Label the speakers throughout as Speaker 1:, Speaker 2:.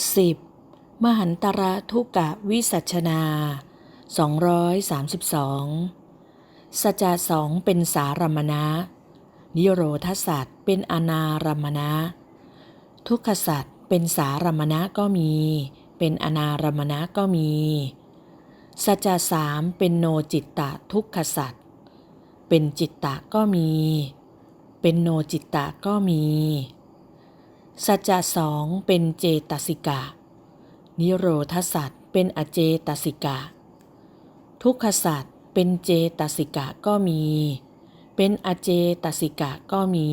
Speaker 1: 10. มหันตระทุกะวิสัชนา 232 สัจจะสองเป็นสารมณะนิโรธสัตว์เป็นอนารมณะทุกขสัตว์เป็นสารมณะก็มี เป็นอนารมณะก็มี สัจจะสามเป็นโนจิตตะทุกขสัตว์เป็นจิตตะก็มี เป็นโนจิตตะก็มี สัจจะสองเป็นเจตสิกะนิโรธสัตว์เป็นอเจตสิกะทุกขสัตว์เป็นเจตสิกะก็มี เป็นอเจตสิกะก็มี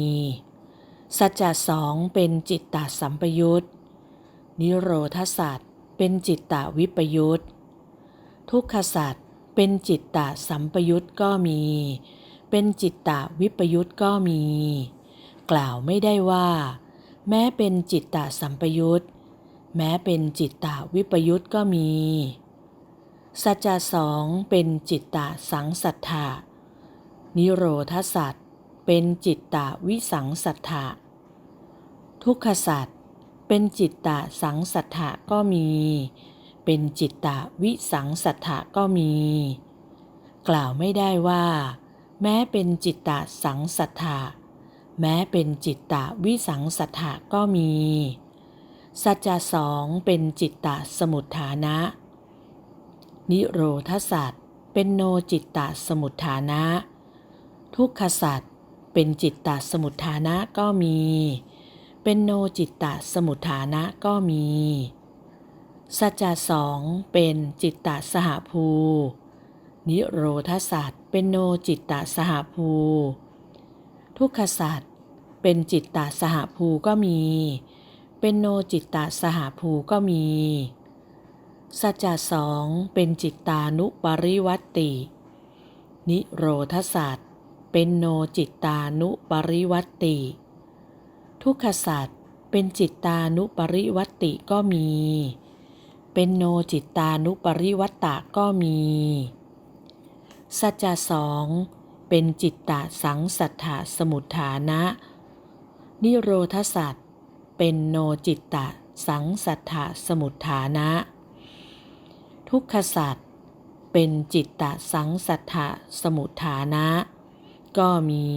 Speaker 1: สัจจะสองเป็นจิตตสัมปยุตนิโรธสัตว์เป็นจิตตวิปยุตทุกขสัตว์เป็นจิตตสัมปยุตก็มี เป็นจิตตวิปยุตก็มี กล่าวไม่ได้ว่า แม้เป็นจิตตสัมปยุตแม้เป็นจิตตวิปยุตก็มี สัจจะสองเป็นจิตตสังสัทธะนิโรธสัตว์เป็นจิตตวิสังสัทธะทุกขสัตว์เป็นจิตตสังสัทธะก็มี เป็นจิตตวิสังสัทธะก็มี กล่าวไม่ได้ว่า แม้เป็นจิตตสังสัทธะ แม้เป็นจิตตะวิสังสัทธะก็มี สัจจะสองเป็นจิตตะสมุทฐานะ นิโรธสัตว์เป็นโนจิตตะสมุทฐานะ ทุกขสัตว์เป็นจิตตะสมุทฐานะก็มี เป็นโนจิตตะสมุทฐานะก็มี สัจจะสองเป็นจิตตะสหภู นิโรธสัตว์เป็นโนจิตตะสหภูทุกขสัตว์ เป็นจิตตสหภูก็มี เป็นโนจิตตสหภูก็มี สัจจะสองเป็นจิตตานุปริวัตตินิโรธสัตว์เป็นโนจิตตานุปริวัตติทุกขสัตว์เป็นจิตตานุปริวัตติก็มี เป็นโนจิตตานุปริวัตตะก็มี สัจจะสองเป็นจิตตสังสัทธาสมุทฐานะ นิโรธสัตว์เป็นโนจิตตสังสัทธาสมุทฐานะ ทุกขสัตว์เป็นจิตตสังสัทธาสมุทฐานะ ก็มี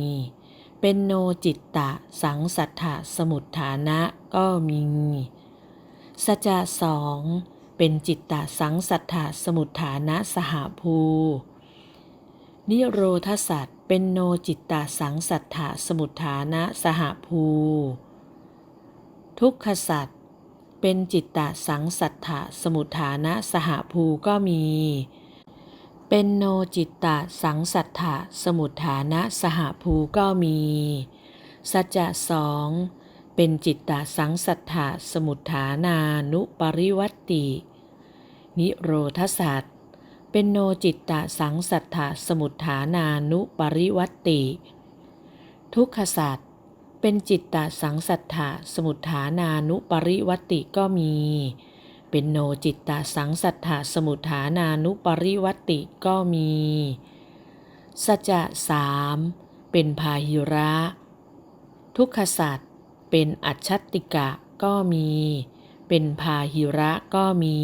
Speaker 1: เป็นโนจิตตสังสัทธาสมุทฐานะก็มีสัจจะสองเป็นจิตตสังสัทธาสมุทฐานะสหภู นิโรธสัตว์เป็นโนจิตตสังสัทธาสมุทฐานะสหภู ทุกขสัตว์เป็นจิตตสังสัทธาสมุทฐานะสหภูก็มี เป็นโนจิตตสังสัทธาสมุทฐานะสหภูก็มี สัจจะสองเป็นจิตตสังสัทธาสมุทฐานานุปริวัตตินิโรธสัตว์ เป็นโนจิตตสังสัทธาสมุทฐานานุปริวัตติทุกขศาสตว์เป็นจิตตสังสัทธาสมุทฐานานุปริวัตติก็มี เป็นโนจิตตสังสัทธาสมุทฐานานุปริวัตติก็มีสัจจะสามเป็นพาหิระ ทุกขศาสตว์เป็นอัจฉติกะก็มี เป็นพาหิระก็มี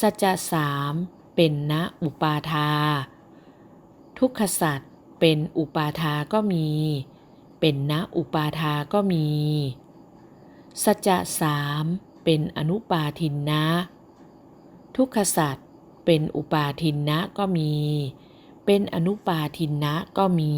Speaker 1: สัจจะสาม เป็นณอุปาทา ทุกขสัตว์เป็นอุปาทาก็มี เป็นณอุปาทาก็มี สัจจะสามเป็นอนุปาทินนะ ทุกขสัตว์เป็นอุปาทินนะก็มี เป็นอนุปาทินนะก็มี